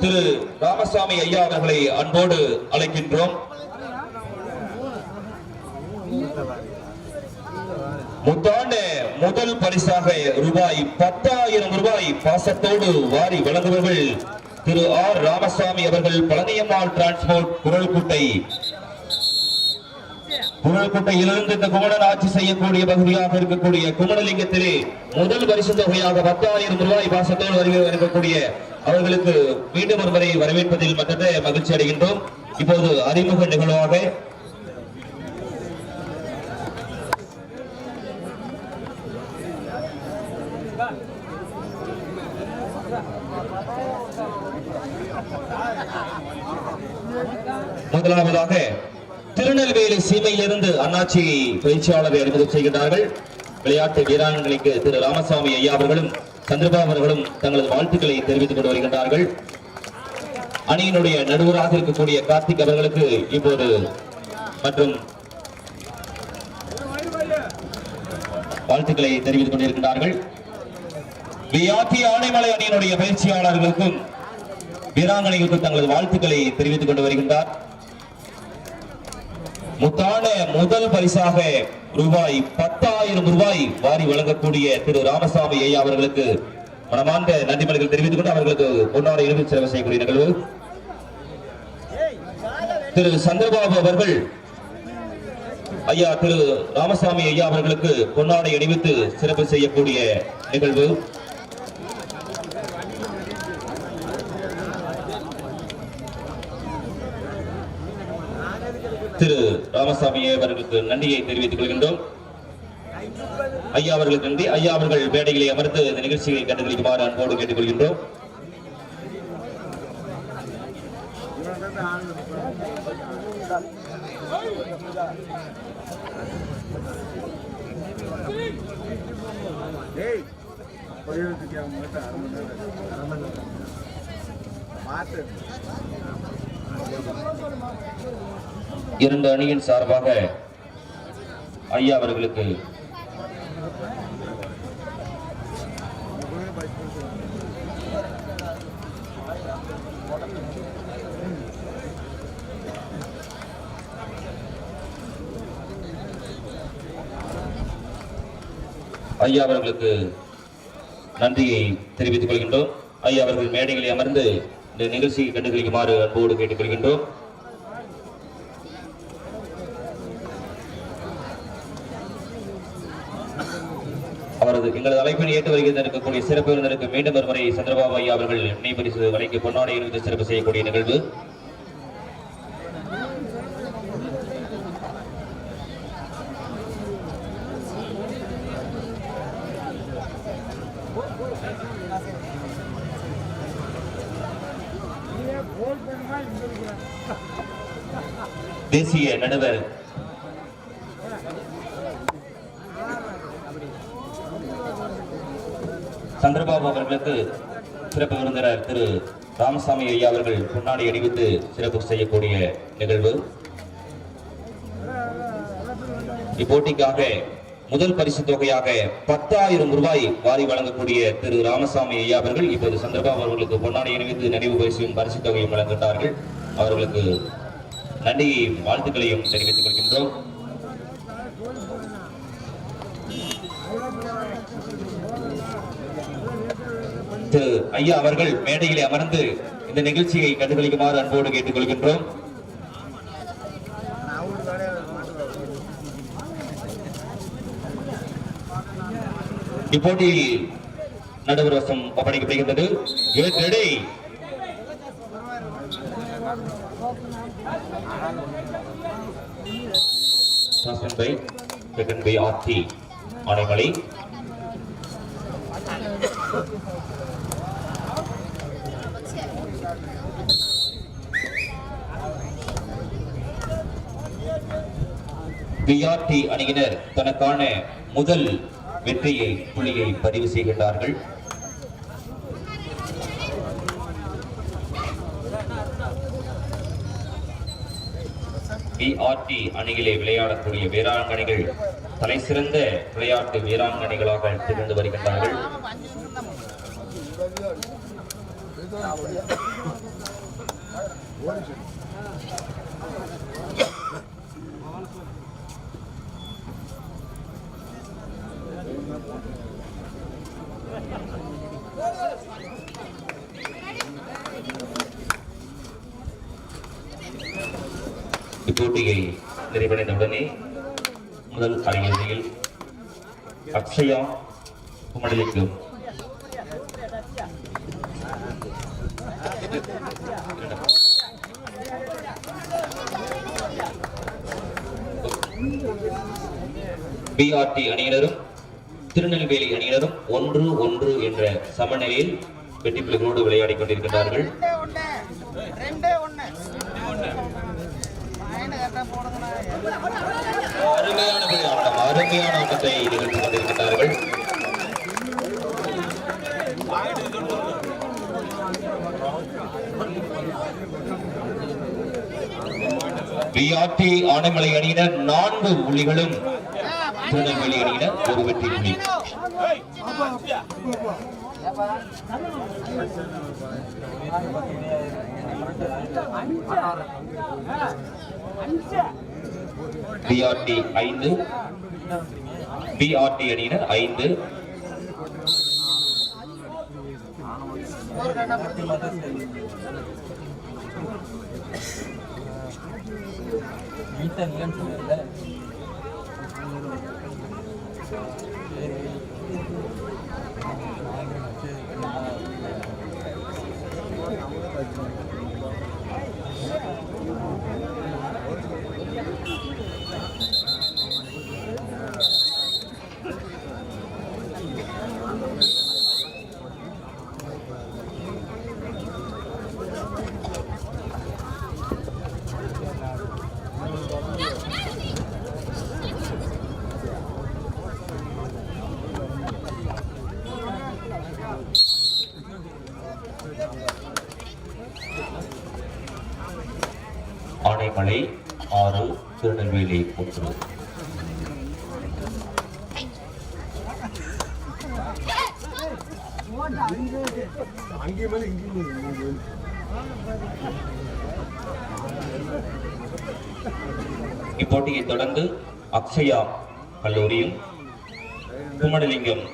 திரு ராமசாமி ஐயா அவர்களை அன்போடு அழைக்கின்றோம். முத்தாண்டு முதல் பரிசாக ரூபாய் பத்தாயிரம் ரூபாய் பாசத்தோடு வாரி வழங்குபவர்கள் திரு ஆர் ராமசாமி அவர்கள் பழனியம்மாள் டிரான்ஸ்போர்ட் குரல்குட்டை குரல்குட்டையிலிருந்து இந்த குமணன் ஆட்சி செய்யக்கூடிய பகுதியாக இருக்கக்கூடிய குமணலிங்கத்திலே முதல் பரிசு தொகையாக பத்தாயிரம் ரூபாய் பாசத்தோடு வருகை இருக்கக்கூடிய அவர்களுக்கு மீண்டும் ஒருவரை வரவேற்பதில் மற்ற மகிழ்ச்சி அடைகின்றோம். இப்போது அறிமுக நிகழ்வாக முதலாவதாக திருநெல்வேலி சீமையிலிருந்து அண்ணாச்சி பயிற்சியாளரை அறிமுகம் செய்கின்றார்கள். விளையாட்டு வீராங்கனைக்கு திரு ராமசாமி ஐயா அவர்களும் சந்திரபாபு அவர்களும் தங்களது வாழ்த்துக்களை தெரிவித்துக் கொண்டு வருகின்றார்கள். அணியினுடைய நடுவராக இருக்கக்கூடிய கார்த்திக் அவர்களுக்கு இப்போது மற்றும் வாழ்த்துக்களை தெரிவித்துக் கொண்டிருக்கின்றார்கள். வியாத்தி ஆனைமலை அணியினுடைய பயிற்சியாளர்களுக்கும் வீராங்கனைகளுக்கும் தங்களது வாழ்த்துக்களை தெரிவித்துக் கொண்டு வருகின்றார். முத்தான முதல் பரிசாக ரூபாய் பத்தாயிரம் ரூபாய் வாரி வழங்கக்கூடிய திரு ராமசாமி ஐயா அவர்களுக்கு மனமார்ந்த நன்றிமலைகள் தெரிவித்துக் கொண்டு அவர்களுக்கு பொன்னாட இறுதி செலவு செய்யக்கூடிய நிகழ்வு. திரு சந்திரபாபு அவர்கள் ஐயா திரு ராமசாமி ஐயா அவர்களுக்கு பொன்னாடை அணிவித்து சிறப்பு செய்யக்கூடிய நிகழ்வு திரு ராமசாமி அவர்களுக்கு நன்றியை தெரிவித்துக் கொள்கின்றோம். ஐயா அவர்களுக்கு நன்றி. ஐயா அவர்கள் மேடைகளை அமர்ந்து இந்த நிகழ்ச்சியை கண்டுகளிக்குமாறு அன்போடு கேட்டுக்கொள்கின்றோம். டேய் அவங்க அரை மணி நேரம் அரை மணி நேரம் பார்த்து இரண்டு அணியின் சார்பாக ஐயா அவர்களுக்கு ஐயா அவர்களுக்கு நன்றியை தெரிவித்துக் கொள்கின்றோம். ஐயா அவர்கள் மேடைகளை அமர்ந்து இந்த நிகழ்ச்சியை கண்டுகளிக்குமாறு அன்போடு கேட்டுக்கொள்கின்றோம். அவரது எங்களது அழைப்பினை ஏற்று வருகை இருக்கக்கூடிய சிறப்பு விருந்தினருக்கு மீண்டும் ஒருமுறை சந்திரபாபு ஐயா அவர்கள் நினை பரிசு வழங்கி பொன்னாடை சிறப்பு செய்யக்கூடிய நிகழ்வு. தேசிய நடுவர். சந்திரபாபு அவர்களுக்கு சிறப்பு விருந்தினர் திரு ராமசாமி ஐயா அவர்கள் பொன்னாடி அணிவித்து சிறப்பு செய்யக்கூடிய நிகழ்வு. இப்போட்டிக்காக முதல் பரிசு தொகையாக பத்தாயிரம் ரூபாய் வாரி வழங்கக்கூடிய திரு ராமசாமி ஐயா அவர்கள் இப்போது சந்திரபாபு அவர்களுக்கு பொன்னாடி அணிவித்து நினைவு பரிசையும் பரிசு தொகையும் வழங்குகிறார்கள் அவர்களுக்கு நன்றியையும் வாழ்த்துக்களையும் தெரிவித்துக் கொள்கின்றோம். திரு ஐயா அவர்கள் மேடையிலே அமர்ந்து இந்த நிகழ்ச்சியை கண்டுகளிக்குமாறு அன்போடு கேட்டுக்கொள்கின்றோம் கொள்கின்றோம். இப்போட்டியில் நடுவர் வசம் ஒப்படைக்கப்படுகின்றது First by second by PRT அணியினர் தனக்கான முதல் வெற்றியை புள்ளியை பதிவு செய்கின்றார்கள். பிஆர்டி அணியிலே விளையாடக்கூடிய வீராங்கனைகள் தலை சிறந்த விளையாட்டு வீராங்கனைகளாக திகழ்ந்து வருகின்றார்கள். இப்போட்டியை நிறைவடைந்த உடனே முதல் அரையிறுதியில் அக்ஷயா குமடலிக்கும் பிஆர்டி அணியினரும் திருநெல்வேலி அணியினரும் ஒன்று ஒன்று என்ற சமநிலையில் வெற்றி விளையாடிக் கொண்டிருக்கிறார்கள் அருமையான விளையாட்டம் அருமையான ஆட்டத்தை நிகழ்த்தி கொண்டிருக்கிறார்கள் விஆர்டி ஆனைமலை அணியினர் நான்கு புள்ளிகளும் திருநெல்வேலி அணியினர் ஒரு வெற்றி புள்ளி அஞ்சு. பிஆர்டி ஐந்து. பிஆர்டி அணியினர் ஐந்து. ஆனைமலை ஆறு திருநெல்வேலி ஒன்று இப்போட்டியை தொடர்ந்து அக்ஷயா கல்லூரியும் குமடலிங்கம்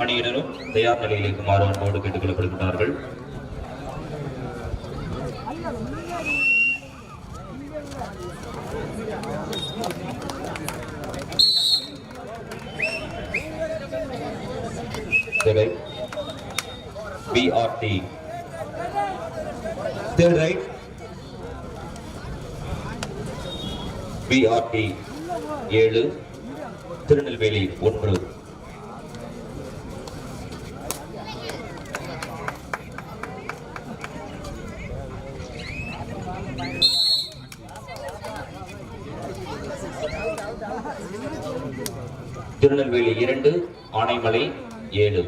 அணியினரும் தயார் நிலையில் இருக்குமாறு அன்போடு கேட்டுக் கொள்ளப்படுகிறார்கள் பிஆர்டி தேர்ட் ரைட் பிஆர்டி ஏழு. திருநெல்வேலி ஒன்று. திருநெல்வேலி இரண்டு ஆனைமலை ஏழு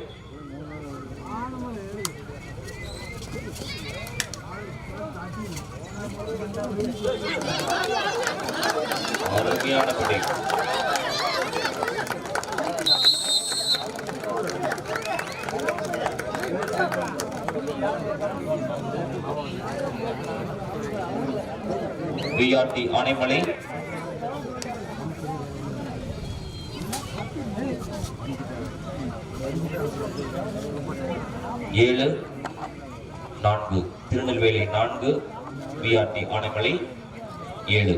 அருமையான படை விஆர்டி ஆனைமலை. ஏழு நான்கு திருநெல்வேலி நான்கு விஆர்டி ஆனைமலை ஏழு.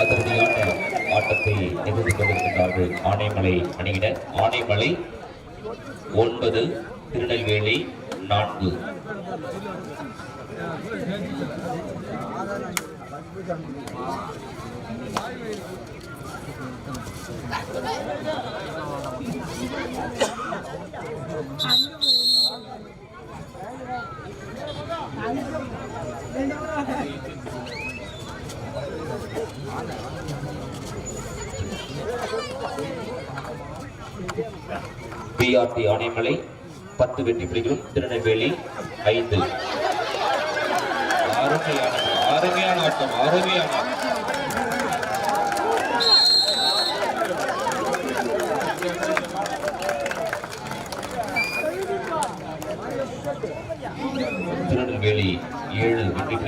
அதிர்ச்சியான ஆட்டத்தை நிகழ்த்தி கொண்டிருக்கின்றார்கள் ஆனைமலை அணியினர் ஆனைமலை ஒன்பது திருநெல்வேலி நான்கு Thank you. பிஆர்டி ஆணைமலை பத்து வெற்றி புலிகளும் திருநெல்வேலி ஐந்து. அருமையான அருமையான ஆட்டம் அருமையான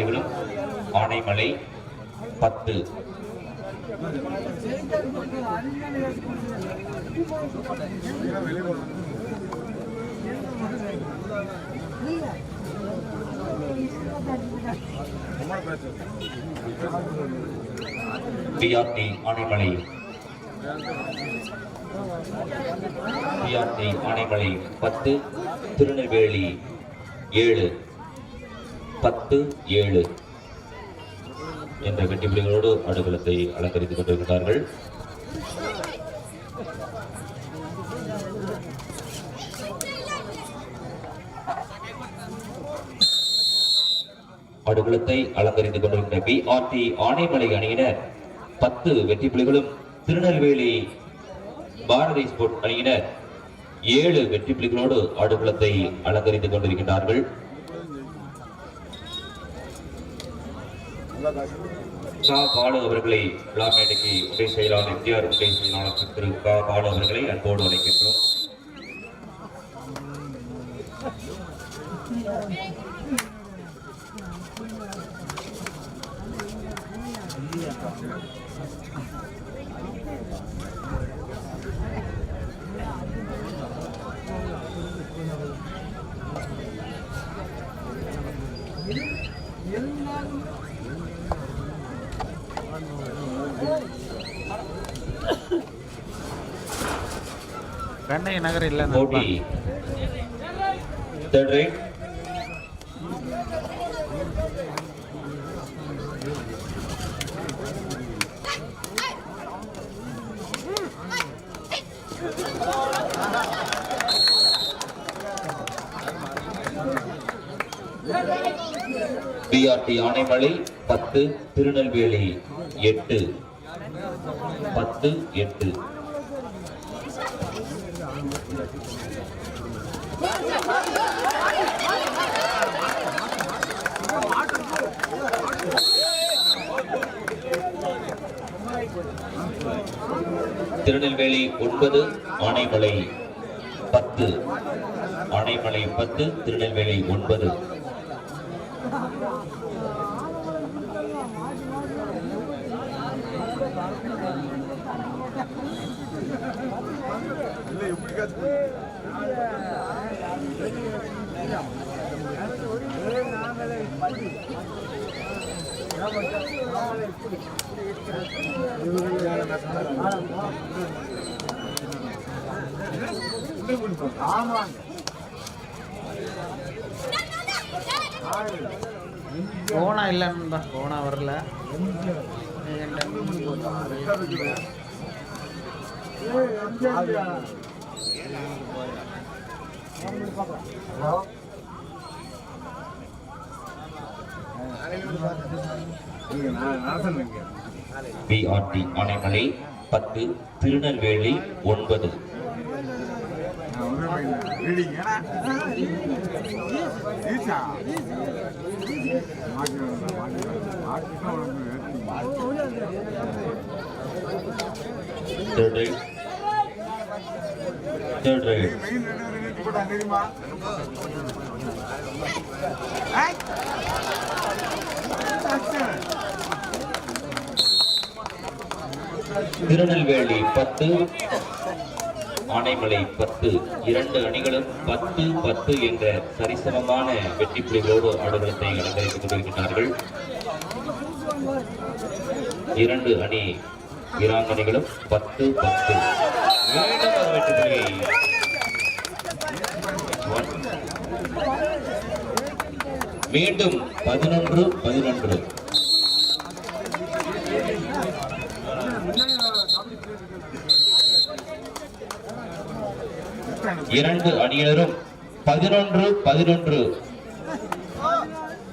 ஏழு ஆனைமலை பத்து. பிஆர்டி ஆனைமலை. பிஆர்டி ஆனைமலை பத்து. திருநெல்வேலி ஏழு. பத்து ஏழு என்ற வெற்றி புலிகளோடு அலங்கரித்துக் கொண்டிருக்கிறார்கள். அடுகளத்தை அலங்கரித்துக் கொண்டிருக்கின்ற பிஆர்டி ஆனைமலை அணியினர். பத்து வெற்றி புலிகளும் திருநெல்வேலி பாரதி ஸ்போர்ட் அணியினர். ஏழு வெற்றி புலிகளோடு அடுகளத்தை அலங்கரித்துக் கொண்டிருக்கின்றார்கள். கா பாலு அவர்களை விழா மேடைக்கு உதவி செயலாளர் எம்ஜிஆர் உதவி செயலாளர் திரு கா பாலு அவர்களை அன்போடு அழைக்கின்றோம். கண்ணகி நகர் இல்ல போட்டி தேர்ட் ரைட் பிஆர்டி ஆனைமலை பத்து. திருநெல்வேலி எட்டு. பத்து எட்டு. திருநெல்வேலி ஒன்பது ஆனைமலை பத்து. ஆனைமலை பத்து திருநெல்வேலி ஒன்பது. இல்லை எப்படி காசு கோணா இல்லன்னு தான் வரல. நீங்க நான் பிஆர்டி பத்து திருநெல்வேலி ஒன்பது. Third right third right main ரெண்டு ரெண்டு போட்டாங்க தெரியுமா ஏய்! திருநெல்வேலி பத்து ஆனைமலை பத்து இரண்டு அணிகளும் பத்து பத்து என்ற சரிசமமான வெற்றி புலிகளோடு ஆடுகளத்தை அலங்கரித்துக் கொண்டிருக்கிறார்கள் இரண்டு அணி வீராங்கனைகளும் பத்து பத்து. மீண்டும் ஒரு வெற்றி புலியை மீண்டும் பதினொன்று பதினொன்று. இரண்டு அணியினரும் பதினொன்று பதினொன்று.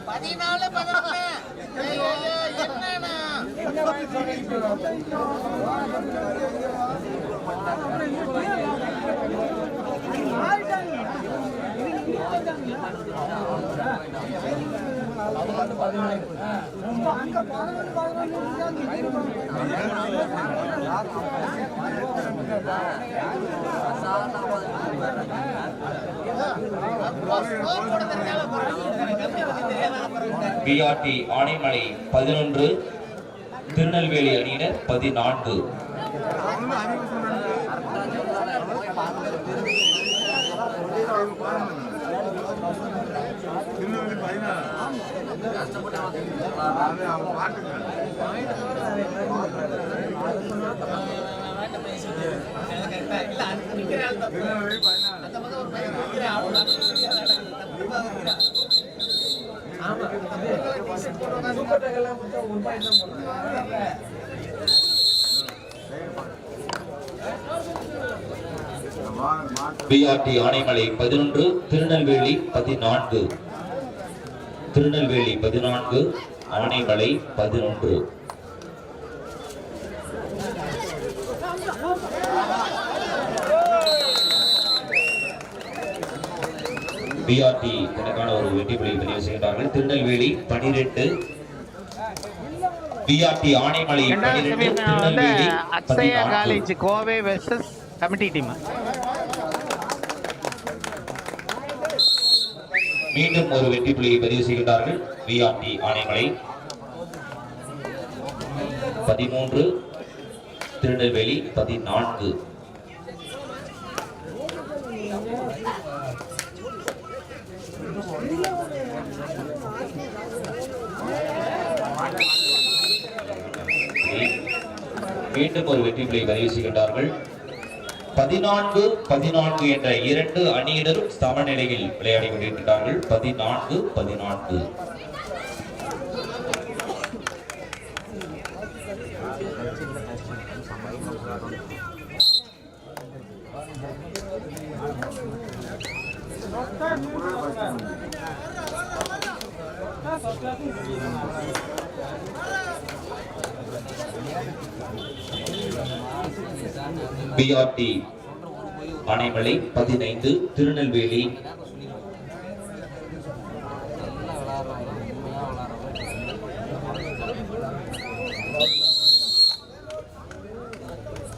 பதினாலு பதினொன்னு பிஆர்டி ஆனைமலை பதினொன்று திருநெல்வேலி அணியினர் பதினான்கு திருநெல்வேலி பதினாறு அது அவன் பாட்டுங்க திருநெல்வேலி பதினாறு மாட்டு பிஆர்டி ஆனைமலை பதினொன்று திருநெல்வேலி பதினான்கு. திருநெல்வேலி பதினான்கு ஆனைமலை பதினொன்று. பிஆர்டி தனக்கான ஒரு வெற்றி புள்ளியை பதிவு செய்கிறார்கள் திருநெல்வேலி பனிரெண்டு பிஆர்டி ஆனைமலை பனிரெண்டு Tirunelveli Akshaya college Kovai versus committee team மீண்டும் ஒரு வெற்றி புள்ளியை பதிவு செய்கின்றார்கள். விஆர்டி ஆணையமலை. பதிமூன்று. திருநெல்வேலி பதினான்கு. மீண்டும் ஒரு வெற்றி புள்ளியை பதிவு செய்கின்றார்கள். பதினான்கு பதினான்கு என்ற இரண்டு அணியினரும் சமநிலையில் விளையாடி கொண்டிருக்கிறார்கள். பதினான்கு பதினான்கு. பிஆர்டி பனைமலை பதினைந்து திருநெல்வேலி.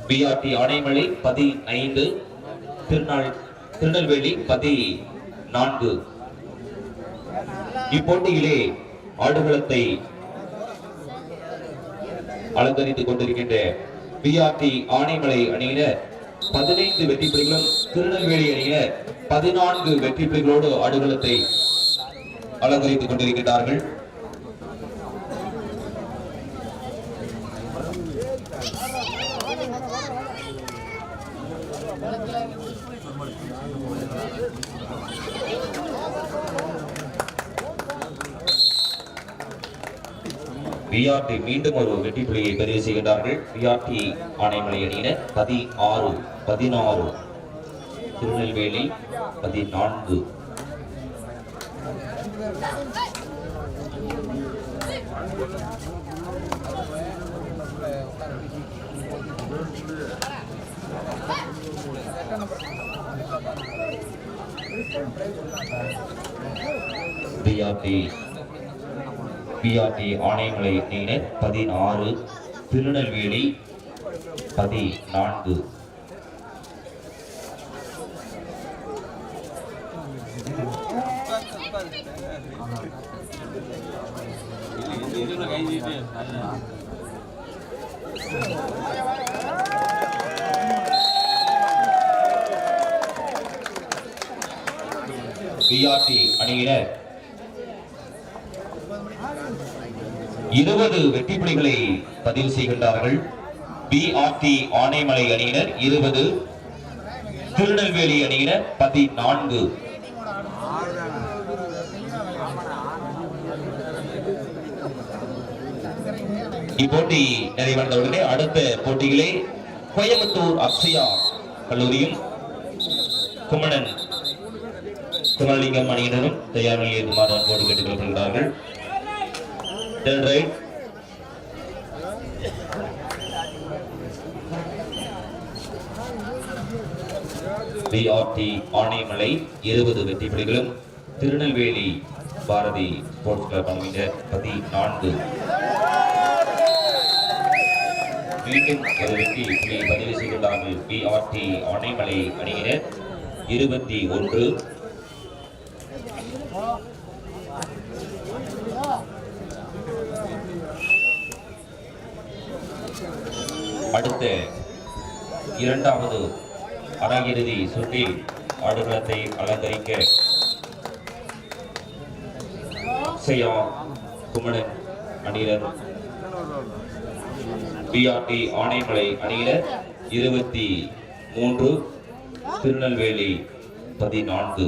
பிஆர்டி ஆனைமலை பதினைந்து திருநாள் திருநெல்வேலி பதி நான்கு இப்போட்டியிலே ஆடுகளத்தை அலங்கரித்துக் கொண்டிருக்கின்ற பிஆர்டி ஆனைமலை அணியினர் பதினைந்து வெற்றி புலிகளும் திருநெல்வேலி அணியினர் பதினான்கு வெற்றி புலிகளோடு ஆடுகளத்தை அலங்கரித்துக் கொண்டிருக்கிறார்கள் விஆர்டி மீண்டும் ஒரு வெற்றி புள்ளியை பதிவு செய்கின்றார்கள். விஆர்டி ஆணைமலை அணியினர் பதினாறு பதினாறு. திருநெல்வேலி பதினான்கு. பிஆர்டி பிஆர்டி ஆணையமலை அணியினர் பதினாறு திருநெல்வேலி பதினான்கு. பிஆர்டி அணியினர் இருபது வெற்றி புலிகளை பதிவு செய்கின்றார்கள். பிஆர்டி ஆனைமலை அணியினர் இருபது. திருநெல்வேலி அணியினர் பதினான்கு. இப்போட்டி நிறைவடைந்தவுடனே அடுத்த போட்டியிலே கோயம்புத்தூர் அக்ஷயா கல்லூரியும் குமணன் குமரலிங்கம் அணியினரும் தயார் நிலையை இருக்குமாறு அன்போடு கேட்டுக் கொள்கிறார்கள் Turn right. பிஆர்டி ஆணையமலை இருபது வெற்றி புலிகளும் திருநெல்வேலி பாரதி ஸ்போர்ட்ஸ் கிளப் அமைஞர் பதினான்கு. மீண்டும் ஒரு வெற்றி புலியை பதிவு செய்துள்ளார்கள். பிஆர்டி ஆணைமலை அணியினர் இருபத்தி ஒன்று. அடுத்த இரண்டாவது அரையிறுதி சுற்றில் ஆடுகளத்தை அலங்கரிக்க செய்யா குமணன் அணியினர். பிஆர்டி ஆணைமலை அணியினர் இருபத்தி மூன்று திருநெல்வேலி பதினான்கு.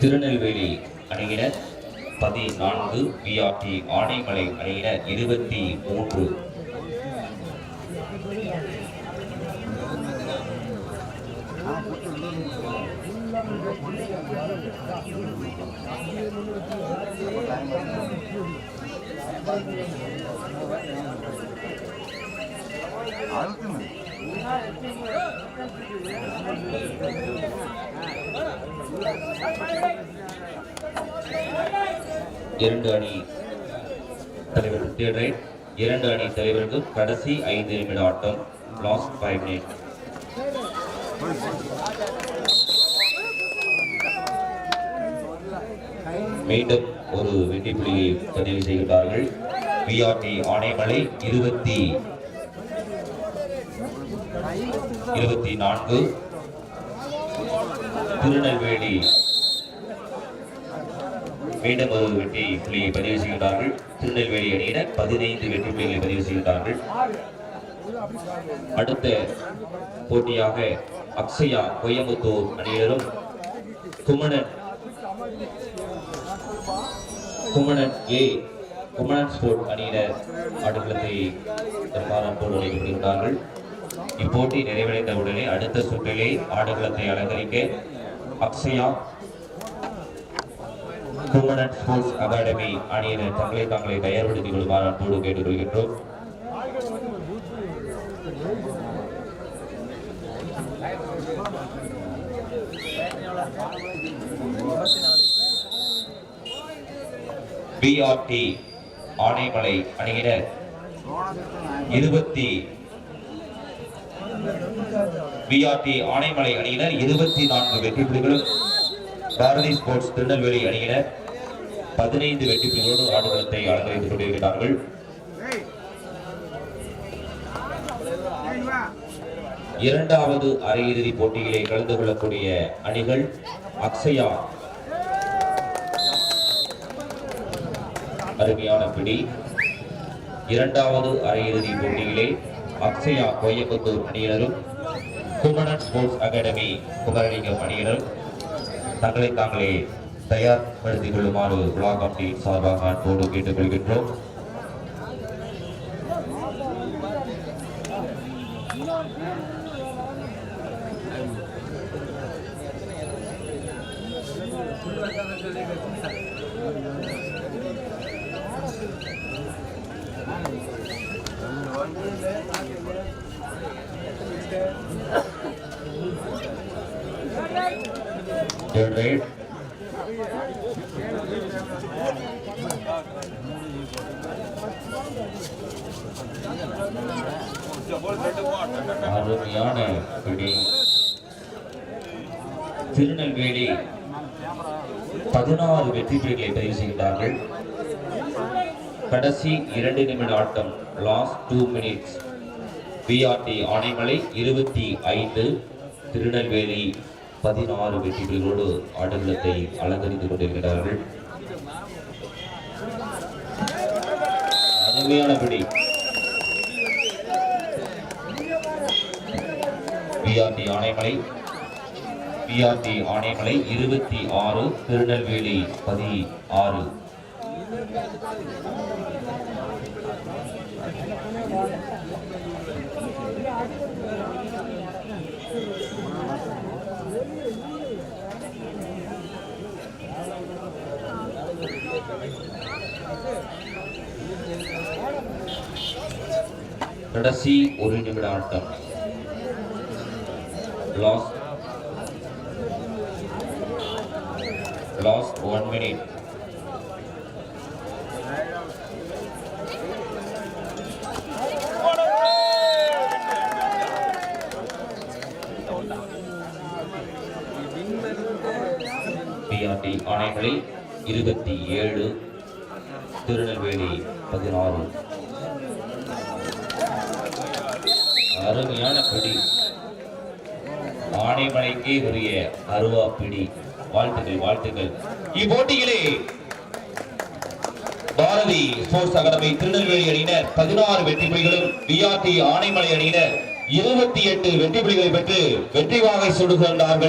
திருநெல்வேலி அணியினர் பதினான்கு பிஆர்டி ஆனைமலை அணியினர் இருபத்தி மூன்று. அழுத்துங்க இரண்டு அணி தலைவர்கள் தேர்ட் ரைட் இரண்டு அணி தலைவர்கள் கடைசி ஐந்து நிமிட ஆட்டம் லாஸ்ட் ஃபைவ் மினிட் மீண்டும் ஒரு வெற்றி புள்ளியை பதிவு செய்கிறார்கள் பிஆர்டி ஆனைமலை இருபத்தி இருபத்தி நான்கு. திருநெல்வேலி மீண்டும் ஒரு வெற்றி புள்ளியை பதிவு செய்கிறார்கள் திருநெல்வேலி அணியினர் பதினைந்து வெற்றி புள்ளிகளை பதிவு செய்கிறார்கள் அடுத்த போட்டியாக அக்ஷயா கோயம்புத்தூர் அணியினரும் குமணன் குமணன் ஏ குமணன் ஸ்போர்ட் அணியினர் ஆடுகளத்தை தன்மானத்தோடு அழைக்கப்படுகிறார்கள் இப்போட்டி நிறைவடைந்த உடனே அடுத்த சுற்றிலே ஆடுகளத்தை அலங்கரிக்க அக்ஷயா குமணன் ஸ்போர்ட்ஸ் அகாடமி அணியினர் தங்களை தாங்களை தயார்படுத்திக் கொள்ளுமாறு அன்போடு கேட்டுக்கொள்கின்றோம். பிஆர்டி ஆனைமலை அணியினர் இருபத்தி விஆர்டி ஆனைமலை அணியினர் இருபத்தி நான்கு வெற்றி புள்ளிகளும் பாரதி ஸ்போர்ட்ஸ் திருநெல்வேலி அணியினர் பதினைந்து வெற்றி புள்ளிகளோடு ஆடுகளத்தை அலங்கரித்துக் கொண்டிருக்கிறார்கள். இரண்டாவது அரையிறுதி போட்டியிலே கலந்து கொள்ளக்கூடிய அணிகள் அக்ஷயா. அருமையான பிடி. இரண்டாவது அரையிறுதி போட்டியிலே அக்ஷயா கோயம்புத்தூர் அணியினரும் குமரன் ஸ்போர்ட்ஸ் அகாடமி குமரலிங்கம் அணியினரும் தங்களை தாங்களே தயார்படுத்திக் கொள்ளுமாறு விழா கமிட்டியின் சார்பாக அன்போடு கேட்டுக்கொள்கின்றோம் Third right. அருமையான பிடி திருநெல்வேலி பதினாறு வெற்றி புள்ளிகளை பதிவு செய்கிறார்கள் கடைசி இரண்டு நிமிட ஆட்டம் last two minutes PRT Anaimalai இருபத்தி ஐந்து திருநெல்வேலி பதினாறு வெற்றிகளோடு ஆடலத்தை அலங்கரித்துக் கொண்டிருக்கிறார்கள். அருமையானபடி பிஆர்டி ஆனைமலை பிஆர்டி ஆனைமலை இருபத்தி ஆறு திருநெல்வேலி பதிஆறு கடைசி ஒரு நிமிட ஆட்டம். Last last one minute PRT ஆணைகளை இருபத்தி ஏழு திருநெல்வேலி பதினாறு. அருமையான பிடி. ஆனைமலைக்கே உரிய அருவா பிடி. வாழ்த்துக்கள் வாழ்த்துக்கள். இப்போட்டியிலே பாரதி ஸ்போர்ட்ஸ் அகாடமி திருநெல்வேலி அணியினர் பதினாறு வெற்றி புலிகளும் விஆர்டி ஆனைமலை அணியினர் இருபத்தி எட்டு வெற்றி புலிகளை பெற்று வெற்றி வாகை சுடுகின்றார்கள்